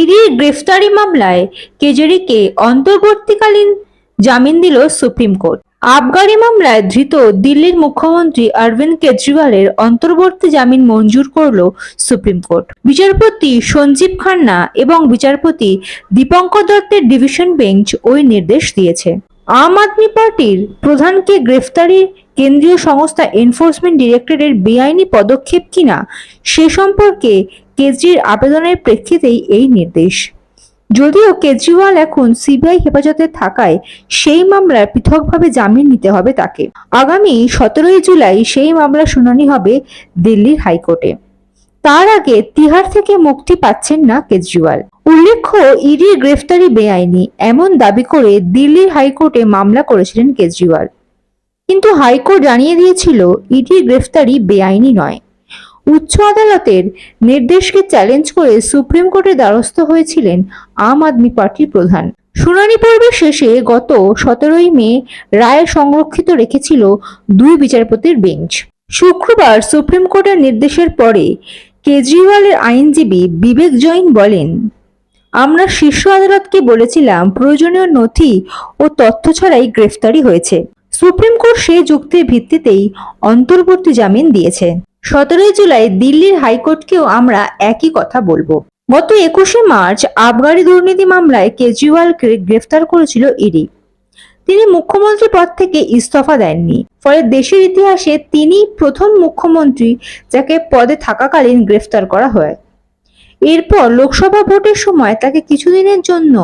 ইডির গ্রেফতারি মামলায় কেজরিকে অন্তর্বর্তীকালীন জামিন দিল সুপ্রিম কোর্ট। আবগারি মামলায় ধৃত দিল্লির মুখ্যমন্ত্রী অরবিন্দ কেজরিওয়ালের অন্তর্বর্তী জামিন মঞ্জুর করল সুপ্রিম কোর্ট। বিচারপতি সঞ্জীব খান্না এবং বিচারপতি দীপঙ্কর দত্তের ডিভিশন বেঞ্চ ওই নির্দেশ দিয়েছে। আম আদমি পার্টির প্রধানকে গ্রেফতারি কেন্দ্রীয় সংস্থা এনফোর্সমেন্ট ডিরেক্টরেটের বেআইনি পদক্ষেপ কিনা সে সম্পর্কে কেজরির আবেদনের প্রেক্ষিতেই এই নির্দেশ। যদিও কেজরিওয়াল এখন সিবিআই হেফাজতে থাকায় সেই মামলার পৃথকভাবে জামিন নিতে হবে তাকে। আগামী সতেরোই জুলাই সেই মামলার শুনানি হবে দিল্লির হাইকোর্টে। তার আগে তিহার থেকে মুক্তি পাচ্ছেন না কেজরিওয়াল। উল্লেখ্য ইডির গ্রেফতারি বেআইনি, এমন দাবি করে দিল্লির হাইকোর্টে মামলা করেছিলেন কেজরিওয়াল। কিন্তু হাইকোর্ট জানিয়ে দিয়েছিল ইডির গ্রেফতারি বেআইনি নয়। উচ্চ আদালতের নির্দেশকে চ্যালেঞ্জ করে সুপ্রিম কোর্টের দ্বারস্থ হয়েছিলেন আম আদমি পার্টির প্রধান। শুনানি পর্বের শেষে গত সতেরোই মে রায় সংরক্ষিত রেখেছিল দুই বিচারপতির বেঞ্চ। শুক্রবার সুপ্রিম কোর্টের নির্দেশের পরে কেজরিওয়ালের আইনজীবী বিবেক জৈন বলেন, আমরা শীর্ষ আদালতকে বলেছিলাম প্রয়োজনীয় নথি ও তথ্য ছাড়াই গ্রেফতারি হয়েছে। সুপ্রিম কোর্ট সেই যুক্তির ভিত্তিতেই অন্তর্বর্তী জামিন দিয়েছে। সতেরোই জুলাই দিল্লির হাইকোর্টকেও আমরা একই কথা বলব। গত একুশে মার্চ আবগারি দুর্নীতি মামলায় কেজরিওয়ালকে গ্রেফতার করেছিল ইডি। তিনি মুখ্যমন্ত্রী পদ থেকে ইস্তফা দেননি। ফলে দেশের ইতিহাসে তিনি প্রথম মুখ্যমন্ত্রী যাকে পদে থাকাকালীন গ্রেফতার করা হয়। এরপর লোকসভা ভোটের সময় তাকে কিছুদিনের জন্য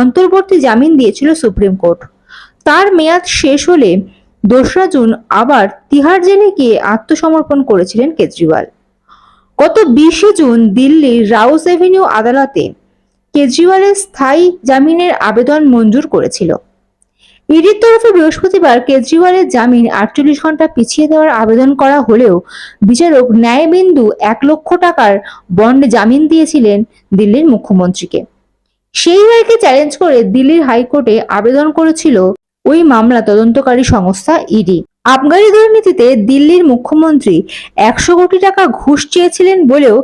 অন্তর্বর্তী জামিন দিয়েছিল সুপ্রিম কোর্ট। তার মেয়াদ শেষ হলে দোসরা জুন আবার তিহার জেলে গিয়ে আত্মসমর্পণ করেছিলেন কেজরিওয়াল। গত বিশে জুন দিল্লির রাউস এভিনিউ আদালতে কেজরিওয়ালের স্থায়ী জামিনের আবেদন মঞ্জুর করেছিল। ইডির তরফে বৃহস্পতিবার কেজরিওয়ালের জামিন আটচল্লিশ ঘণ্টা পিছিয়ে দেওয়ার আবেদন করা হলেও বিচারক ন্যায়বিন্দু এক লক্ষ টাকার বন্ডে জামিন দিয়েছিলেন দিল্লির মুখ্যমন্ত্রীকে। সেই রায়কে চ্যালেঞ্জ করে দিল্লির হাইকোর্টে আবেদন করেছিল ওই মামলা তদন্তকারী সংস্থা ইডি। আবগারি দুর্নীতিতে দিল্লির মুখ্যমন্ত্রী একশো কোটি টাকা ঘুষ চেয়েছিলেন বলেও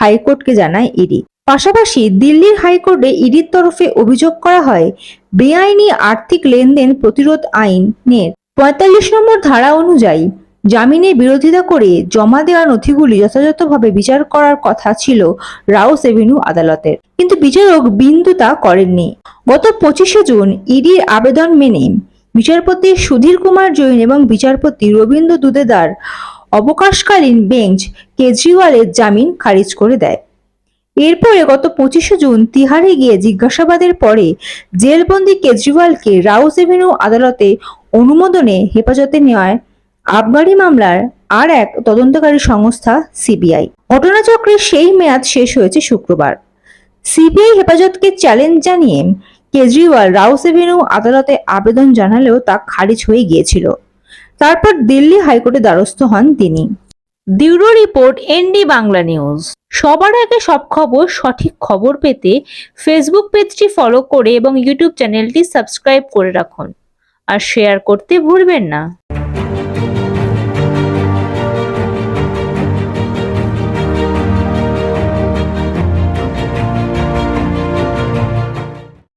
হাইকোর্টকে জানায় ইডি। পাশাপাশি দিল্লির হাইকোর্টে ইডির তরফে অভিযোগ করা হয়, বেআইনি আর্থিক লেনদেন প্রতিরোধ আইনের। পঁয়তাল্লিশ নম্বর ধারা অনুযায়ী জামিনের বিরোধিতা করে জমা দেওয়া নথিগুলি যথাযথভাবে বিচার করার কথা ছিল রাউস এভিনিউ আদালতের। কিন্তু বিচারক বিন্দু তা করেননি। গত পঁচিশে জুন ইডির আবেদন মেনে বিচারপতি সুধীর কুমার জৈন এবং বিচারপতি রবীন্দ্র দুদেদার অবকাশকালীন বেঞ্চ কেজরিওয়ালের জামিন খারিজ করে দেয়। এরপরে গত পঁচিশে জুন তিহারে গিয়ে জিজ্ঞাসাবাদের পরে জেলবন্দি কেজরিওয়ালকে রাউস এভিনিউ আদালতে অনুমোদনে হেফাজতে নেওয়ায় আবগারি মামলার আর এক তদন্তকারী সংস্থা সিবিআই। ঘটনাচক্রের সেই মেয়াদ শেষ হয়েছে শুক্রবার। সিবিআই হেফাজতকে চ্যালেঞ্জ জানিয়ে কেজরিওয়াল রাউস এভিনিউ আদালতে আবেদন জানালেও তা খারিজ হয়ে গিয়েছিল। তারপর দিল্লি হাইকোর্টে দ্বারস্থ হন তিনি। Bureau report, ND Bangla news. সবার আগে সব খবর, সঠিক খবর পেতে ফেসবুক পেজটি ফলো করে এবং ইউটিউব চ্যানেলটি সাবস্ক্রাইব করে রাখুন। আর শেয়ার করতে ভুলবেন না।